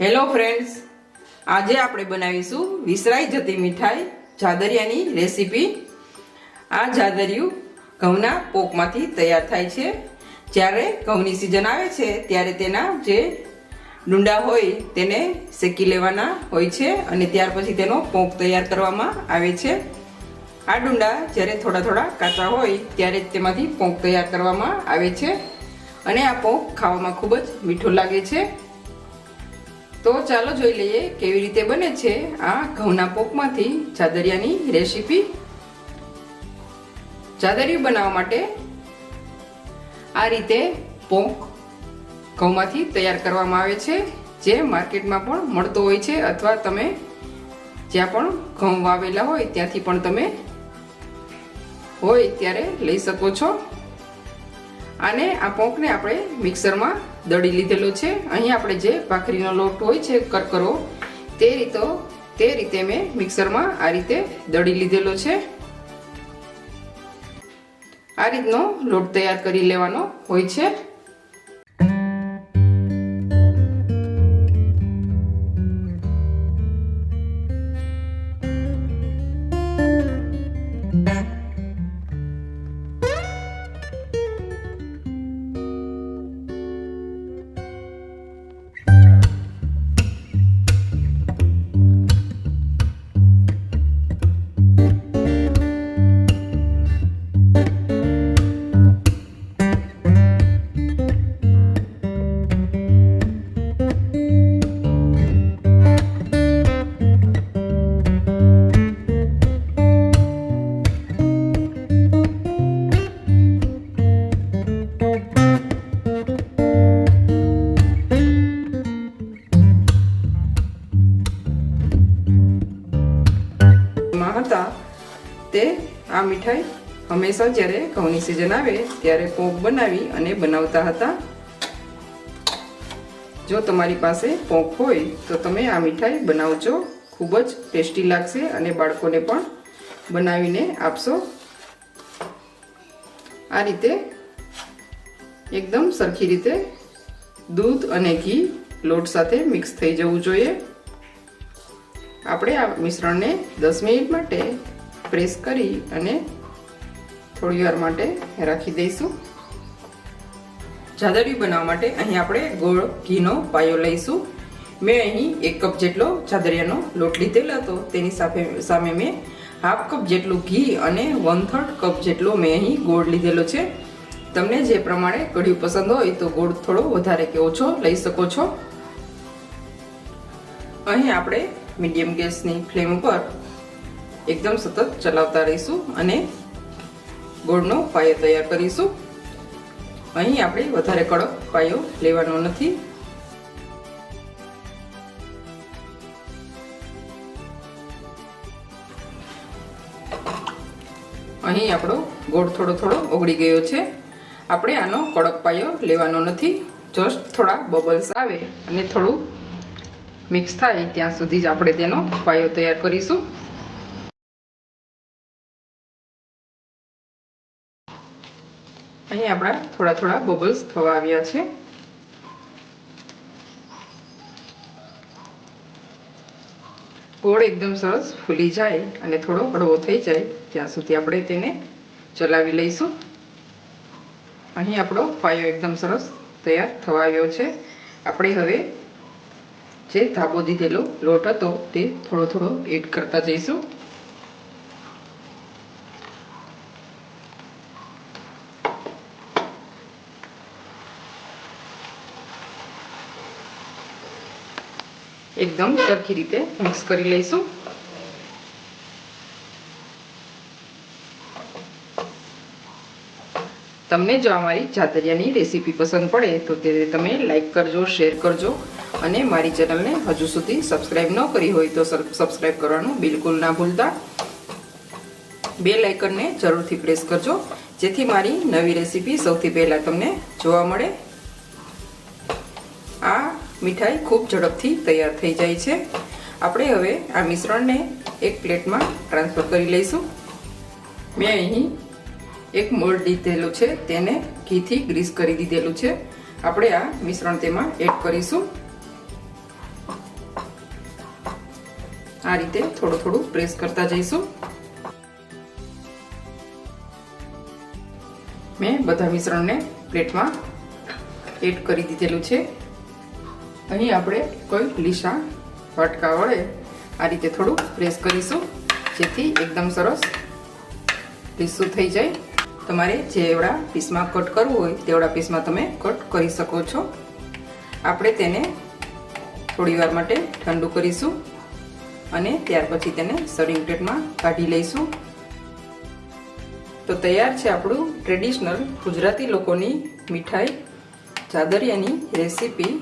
Hello friends આજે આપણે બનાવીશું વિસરાઈ જતી મીઠાઈ જાદરિયાની રેસીપી. આ જાદરિયું ઘઉંના પોકમાંથી તૈયાર થાય છે. જ્યારે ઘઉંની સિઝન આવે છે, ત્યારે તેના જે ડુંડા હોય તેને શેકી લેવાના હોય છે અને ત્યાર પછી તેનો પોંક તૈયાર કરવામાં આવે છે. આ ડુંડા જ્યારે થોડા થોડા કાચા હોય, ત્યારે જ તેમાંથી પોંક તૈયાર કરવામાં આવે છે. અને આ પોંક ખાવામાં ખૂબ જ મીઠું લાગે છે. તો ચાલો જોઈ લઈએ કેવી રીતે બને છે આ ઘઉંના પોકમાંથી ચાદરિયાની રેસીપી. ચાદરિયું બનાવવા માટે આ રીતે પોંક ઘઉંમાંથી તૈયાર કરવામાં આવે છે, જે માર્કેટમાં પણ મળતો હોય છે અથવા તમે જ્યાં પણ ઘઉં વાવેલા હોય ત્યાંથી પણ તમે હોય ત્યારે લઈ શકો છો. અને આ પોંકને આપણે મિક્સરમાં દળી લીધેલો છે. અહીં આપણે જે ભાખરીનો લોટ હોય છે, કરકરો, તે રીતો, તે રીતે મેં મિક્સરમાં આ રીતે દળી લીધેલો છે. આ રીતનો લોટ તૈયાર કરી લેવાનો હોય છે. હંમેશા જ્યારે ઘઉંની સિઝન આવે ત્યારે પોંક બનાવી અને બનાવતા હતા. જો તમારી પાસે પોંક હોય તો તમે આ મીઠાઈ બનાવજો. ખૂબ જ ટેસ્ટી લાગશે અને બાળકોને પણ બનાવીને આપશો. આ રીતે એકદમ સરખી રીતે દૂધ અને ઘી લોટ સાથે મિક્સ થઈ જવું જોઈએ. આપણે આ મિશ્રણને દસ મિનિટ માટે પ્રેસ કરી અને થોડી વાર માટે રાખી દઈશું. જાદરવી બનાવવા માટે અહીં આપણે ગોળ ઘીનો પાયો લઈશું. મેં અહીં એક કપ જેટલો જાદરિયાનો લોટ લીધેલો હતો. તેની સાથે સામે મેં હાફ કપ જેટલું ઘી અને વન થર્ડ કપ જેટલો મેં અહીં ગોળ લીધેલો છે. તમને જે પ્રમાણે કઢી પસંદ હોય તો ગોળ થોડો વધારે કે ઓછો લઈ શકો છો. અહીં આપણે મીડિયમ ગેસની ફ્લેમ ઉપર એકદમ સતત ચલાવતા રહીશું અને ગોળનો પાયો તૈયાર કરીશું. અહીં આપણે વધારે કડક પાયો લેવાનો નથી. અહીં આપણો ગોળ થોડો થોડો ઓગળી ગયો છે. આપણે આનો કડક પાયો લેવાનો નથી. જસ્ટ થોડા બબલ્સ આવે અને થોડું મિક્સ થાય ત્યાં સુધી જ આપણે તેનો પાયો તૈયાર કરીશું. અહીં આપણા થોડા થોડા બબલ્સ થવા આવ્યા છે. ગોળ એકદમ સરસ ફૂલી જાય અને થોડો હળવો થઈ જાય. ત્યાં સુધી આપણે તેને ચલાવી લઈશું. અહીં આપણો પાયો એકદમ સરસ તૈયાર થવા આવ્યો છે. આપણે હવે જે ધાબો દીધેલો લોટ હતો તે થોડો થોડો એડ કરતા જઈશું. એકદમ સરખી રીતે મિક્સ કરી લઈશું. તમને જો અમારી જાતરિયાની રેસીપી પસંદ પડે તો તે તમે લાઇક કરજો, શેર કરજો અને મારી ચેનલને હજુ સુધી સબસ્ક્રાઇબ ન કરી હોય તો સબસ્ક્રાઈબ કરવાનું બિલકુલ ના ભૂલતા. બે લાઇકનને જરૂરથી પ્રેસ કરજો, જેથી મારી નવી રેસીપી સૌથી પહેલાં તમને જોવા મળે. આ મીઠાઈ ખૂબ ઝડપથી તૈયાર થઈ જાય છે. આપણે હવે આ મિશ્રણને એક પ્લેટમાં ટ્રાન્સફર કરી લઈશું. મેં અહીં એક મોલ્ડ લીધેલું છે, તેને ઘીથી ગ્રીસ કરી દીધેલું છે. આપણે આ મિશ્રણ તેમાં એડ કરીશું. આ રીતે થોડું થોડું પ્રેસ કરતા જઈશું. મેં બધા મિશ્રણને પ્લેટમાં એડ કરી દીધેલું છે. અહીં આપણે કોઈ લીસા વાટકા વડે આ રીતે થોડું પ્રેસ કરીશું, જેથી એકદમ સરસ લીસું થઈ જાય. તમારે જેવડા પીસમાં કટ કરવું હોય તેવડા પીસમાં તમે કટ કરી શકો છો. આપણે તેને થોડી વાર માટે ઠંડુ કરીશું અને ત્યાર પછી તેને સર્વિંગ પ્લેટમાં કાઢી લઈશું. તો તૈયાર છે આપણું ટ્રેડિશનલ ગુજરાતી લોકોની મીઠાઈ, ચાદરિયાની રેસીપી